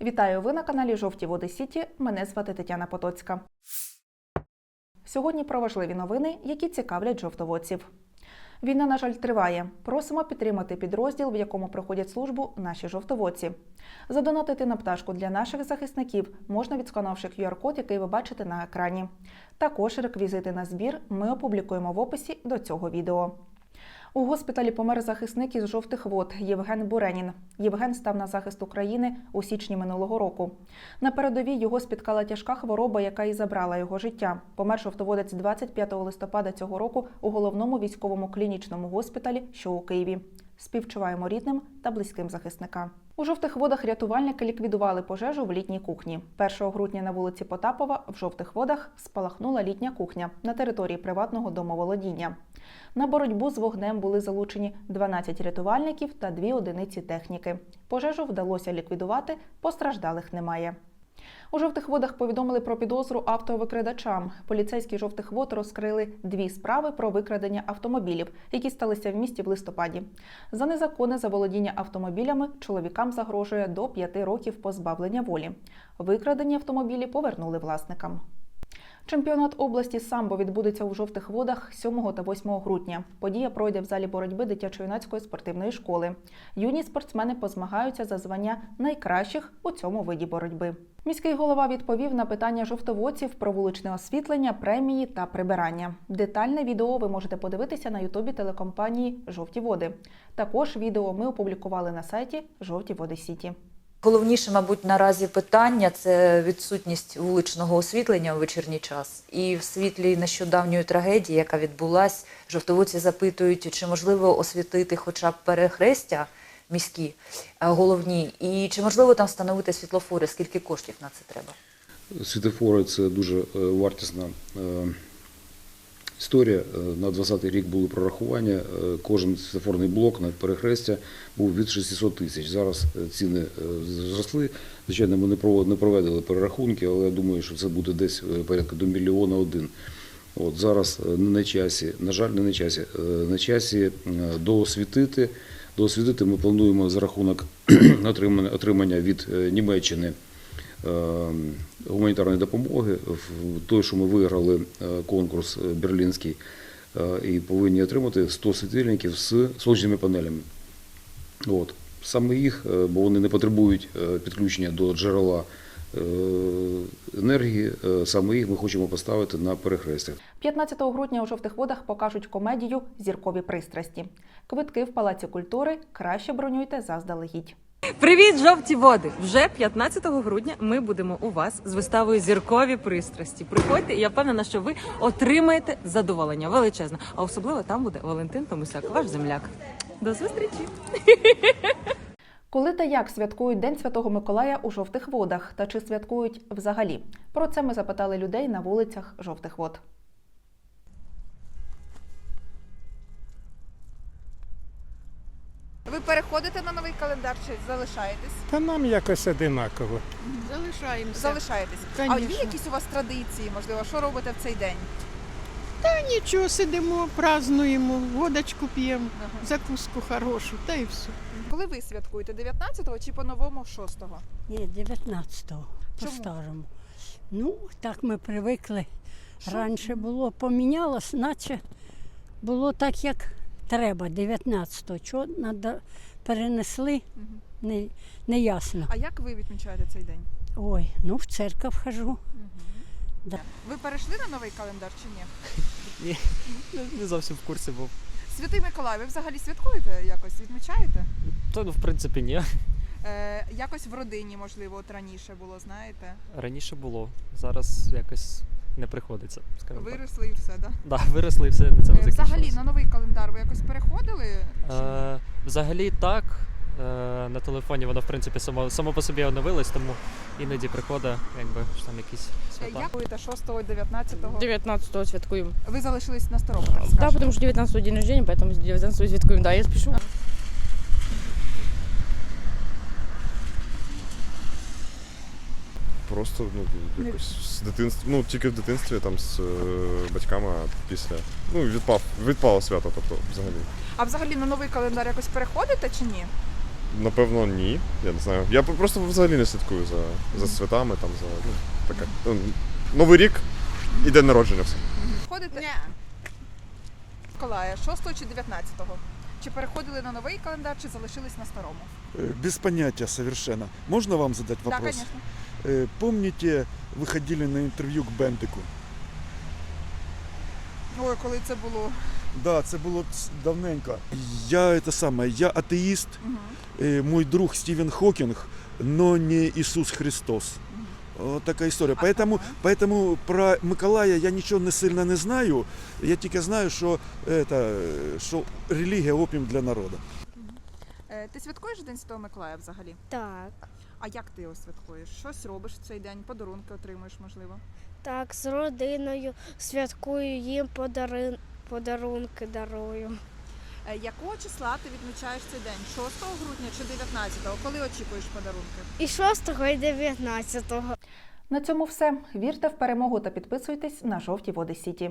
Вітаю! Ви на каналі Жовті Води Сіті. Мене звати Тетяна Потоцька. Сьогодні про важливі новини, які цікавлять жовтоводців. Війна, на жаль, триває. Просимо підтримати підрозділ, в якому проходять службу наші жовтоводці. Задонатити на пташку для наших захисників можна відсканувавши QR-код, який ви бачите на екрані. Також реквізити на збір ми опублікуємо в описі до цього відео. У госпіталі помер захисник із жовтих вод Євген Буренін. Євген став на захист України у січні минулого року. На передовій його спіткала тяжка хвороба, яка і забрала його життя. Помер жовтоводець 25 листопада цього року у головному військовому клінічному госпіталі, що у Києві. Співчуваємо рідним та близьким захисника. У жовтих водах рятувальники ліквідували пожежу в літній кухні. 1 грудня на вулиці Потапова в жовтих водах спалахнула літня кухня на території приватного домоволодіння. На боротьбу з вогнем були залучені 12 рятувальників та 2 одиниці техніки. Пожежу вдалося ліквідувати, постраждалих немає. У жовтих водах повідомили про підозру автовикрадачам. Поліцейські жовтих вод розкрили дві справи про викрадення автомобілів, які сталися в місті в листопаді. За незаконне заволодіння автомобілями чоловікам загрожує до 5 років позбавлення волі. Викрадені автомобілі повернули власникам. Чемпіонат області самбо відбудеться у жовтих водах 7 та 8 грудня. Подія пройде в залі боротьби дитячо-юнацької спортивної школи. Юні спортсмени позмагаються за звання найкращих у цьому виді боротьби. Міський голова відповів на питання жовтоводців про вуличне освітлення, премії та прибирання. Детальне відео ви можете подивитися на ютубі телекомпанії Жовті води. Також відео ми опублікували на сайті Жовті Води Сіті. Головніше, мабуть, наразі питання це відсутність вуличного освітлення у вечірній час. І в світлі нещодавньої трагедії, яка відбулась, жовтоводці запитують, чи можливо освітити хоча б перехрестя міські е, головні, і чи можливо там встановити світлофори, скільки коштів на це треба? Світофори це дуже е, вартісна е, історія. На 2020 рік були прорахування. Кожен світофорний блок на перехрестя був від 600 тисяч. Зараз ціни зросли. Звичайно, ми не проведили перерахунки, але я думаю, що це буде десь порядка до мільйона один. От зараз не на часі, на жаль, не на часі. На часі доосвітити. Доосвітити ми плануємо за рахунок отримання, від е, Німеччини е, гуманітарної допомоги. Той, що ми виграли е, конкурс берлінський, і повинні отримати 100 світильників з сонячними панелями. От. Саме їх, бо вони не потребують підключення до джерела енергії, е, саме їх ми хочемо поставити на перехрестях. 15 грудня у жовтих водах покажуть комедію Зіркові пристрасті. Квитки в Палаці культури краще бронюйте заздалегідь. Привіт, жовті води! Вже 15 грудня ми будемо у вас з виставою зіркові пристрасті. Приходьте, і я впевнена, що ви отримаєте задоволення величезне. А особливо там буде Валентин Томисяк, ваш земляк. До зустрічі! Коли та як святкують День Святого Миколая у жовтих водах та чи святкують взагалі? Про це ми запитали людей на вулицях жовтих вод. Ви переходите на новий календар чи залишаєтесь? Та нам якось одинаково. Залишаємося. Залишаєтесь. А є Конечно. якісь у вас традиції, можливо, що робите в цей день? Нічого, сидимо, празднуємо, водочку п'ємо, закуску хорошу, та і все. Коли ви святкуєте 19-го чи по-новому 6-го? Ні, 19-го, по-старому. Ну, так ми привикли. Раніше було помінялось, наче було так, як треба, 19-го. Чого надо, перенесли, не, не ясно. А як ви відмічаєте цей день? Ой, ну в церкву хожу. Ви перейшли на новий календар чи ні? Не- Не зовсім в курсі був. Святий Миколай, ви взагалі святкуєте якось? Відмічаєте? То ну, в принципі ні. Е, якось в родині, можливо, от раніше було, знаєте? Раніше було. Зараз якось не приходиться. Скажімо так. Виросли і все, да? Да, виросли і все на цьому Е, Взагалі на новий календар ви якось переходили? чи ні? Е, взагалі так. Е, на телефоні воно в принципі само, само по собі оновилось, тому іноді приходить, якби що там якісь Е, свята. Як будете 6-го, 19-го? 19-го святкуем. Ви залишились на старому, так Да, скажемо? потому что 19 день рождения, поэтому 19 святкуем. Да, я спешу. Просто ну, якось з дитинства, ну тільки в дитинстві там з е, батьками, а після. Ну, відпав, відпало свято, тобто взагалі. А взагалі на новий календар якось переходите чи ні? Напевно, ні. Я не знаю. Я просто взагалі не слідкую за, за святами, там, за ну, таке. Ну, Новий рік і день народження все. Ходите? Миколая, 6 чи 19-го? Чи переходили на новий календар, чи залишились на старому? Э, Без понятия совершенно. Можно вам задать Так, вопрос? звісно. Э, Помните, вы ходили на интервью к Бендику? Ой, коли це було. Да, це було ц- давненько. Я это самое, я атеїст, Угу. э, мой друг Стивен Хокинг, но не Ісус Христос. Вот така історія. Поэтому, поэтому про Миколая я нічого не сильно не знаю. Я тільки знаю, що, это, е, що релігія опіум для народу. Е, Ти святкуєш День Святого Миколая взагалі? Так, А як ти його святкуєш? Щось робиш в цей день? Подарунки отримуєш, можливо? так, з родиною святкую їм подарин... подарунки дарую. Е, Якого числа ти відмічаєш цей день? 6 грудня чи 19-го? Коли очікуєш подарунки? І 6 і 19. На цьому все. Вірте в перемогу та підписуйтесь на жовті води Сіті.